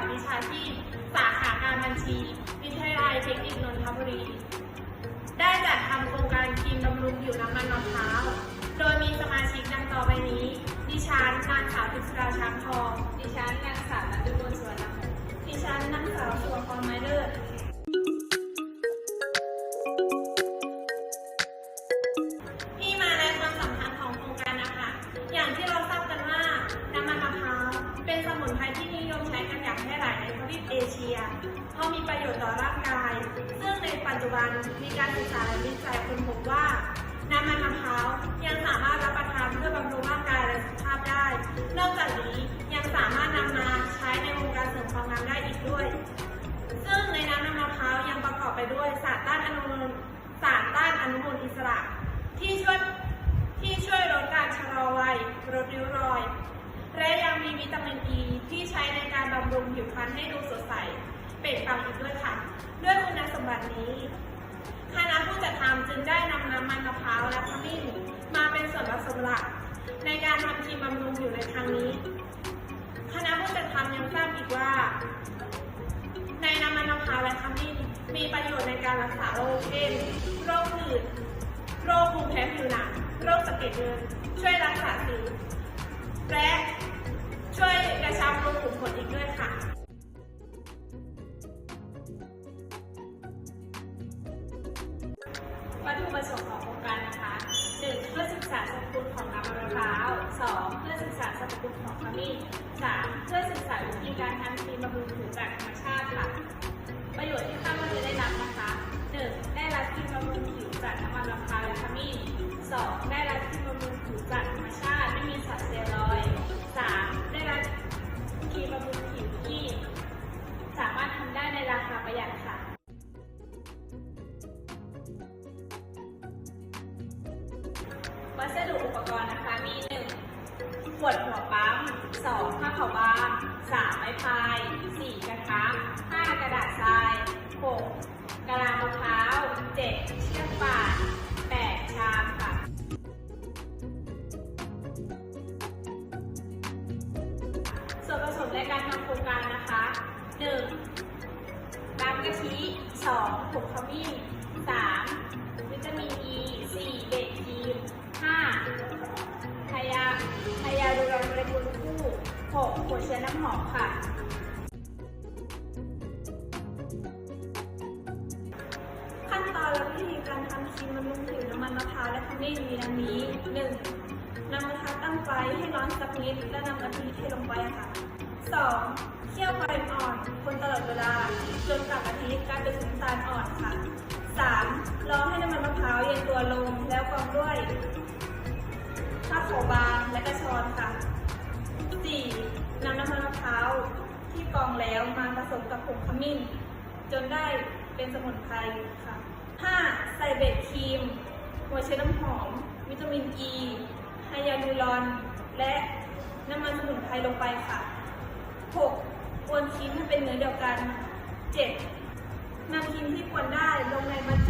ดวิชาชีพ สาขาการบัญชี วิทยาลัยเทคนิคนนทบุรี ได้จัดทำโครงการครีมบำรุงผิวน้ำมันมะพร้าว โดยมีสมาชิกดังต่อไปนี้ ดิฉันนางสาวพิศราช้างทอง ดิฉันนางสาวนันทุกลสวนดิฉันนางสาวสว ปเอเชียเพราะมีประโยชน์ต่อร่างกาย ซึ่งในปัจจุบันมีการศึกษาและวิจัยค้นพบว่า น้ำมันมะพร้าวยังสามารถรับประทานเพื่อบำรุงร่างกายและสุขภาพได้ นอกจากนี้ยังสามารถนำมาใช้ในวงการเสริมความงามได้อีกด้วย ซึ่งในน้ำมันมะพร้าวยังประกอบไปด้วยสารต้านอนุมูลสารต้านอนุมูลอิสระ ที่ช่วยที่ช่วยลดการชะลอวัยลดริ้วรอย และยังมีวิตามินอ e ีที่ใช้ในการบำรุงผิวพรรณให้ดูสด เปล่งปลั่งอีกด้วยค่ะ ด้วยคุณสมบัตินี้คณะผู้จัดทำจึงได้นำน้ำมันมะพร้าวและขมิ้นมาเป็นส่วนผสมหลัก ในการทำครีมบำรุงผิวในครั้งนี้ คณะผู้จัดทำยังทราบอีกว่า ในน้ำมันมะพร้าวและขมิ้นมีประโยชน์ในการรักษาโรคเช่นโรคหืดโรคภูมิแพ้ผิวหนังโรคสะเก็ดเงินช่วยรักษาสิวและช่วยกระชับรูขุมขนอีกด้วยค่ะ ประสงค์ของโครงการนะคะ 1. เพื่อศึกษาสรรพคุณของน้ำมันมะพร้าว 2. เพื่อศึกษาสรรพคุณของขมิ้น 3. เพื่อศึกษาวิธีการทำครีมบำรุงผิวจากธรรมชาติค่ะ ประโยชน์ที่ข้าพเจ้าได้รับนะคะ 1. ได้รับครีมบำรุงผิวจากน้ำมันมะพร้าวและข วัสดุอุปกรณ์นะคะมี 1. ขวดหัวปั๊ม 2. ผ้าขาวบาง 3. ไม้พาย 4. กระทะ 5. กระดาษทราย 6. กะลามะพร้าว 7. เชือกป่าน 8. ชามค่ะส่วนผสมในการทำโครงการนะคะ 1. น้ำกะทิ 2. ผงขมิ้น 3. วิตามิน E 4. ชื้อน้ำหอมค่ะ ขั้นตอนและวิธีการทำครีมบำรุงผิวน้ำมันมะพร้าวและขมิ้นมีดังนี้ 1. นำกระทะตั้งไฟให้ร้อนสักนิดและนำกะทิเทลงไปค่ะ 2. เคี่ยวไฟอ่อนคนตลอดเวลาจนกากกะทิกลายเป็นสีน้ำตาลอ่อนค่ะ 3. รอให้น้ำมันมะพร้าวเย็นตัวลงแล้วกรองด้วยผ้าขาวบางและกระชอนค่ะ 4. ที่กรองแล้วมาผสมกับผงขมิ้น จนได้เป็นสมุนไพรค่ะ 5. ใส่เบคครีม หัวเชื้อน้ำหอม วิตามินอีไฮยาลูรอน และน้ำมันสมุนไพรลงไปค่ะ 6. กวนครีมให้เป็นเนื้อเดียวกัน 7. นำครีมที่กวนได้ลงในบรรจุ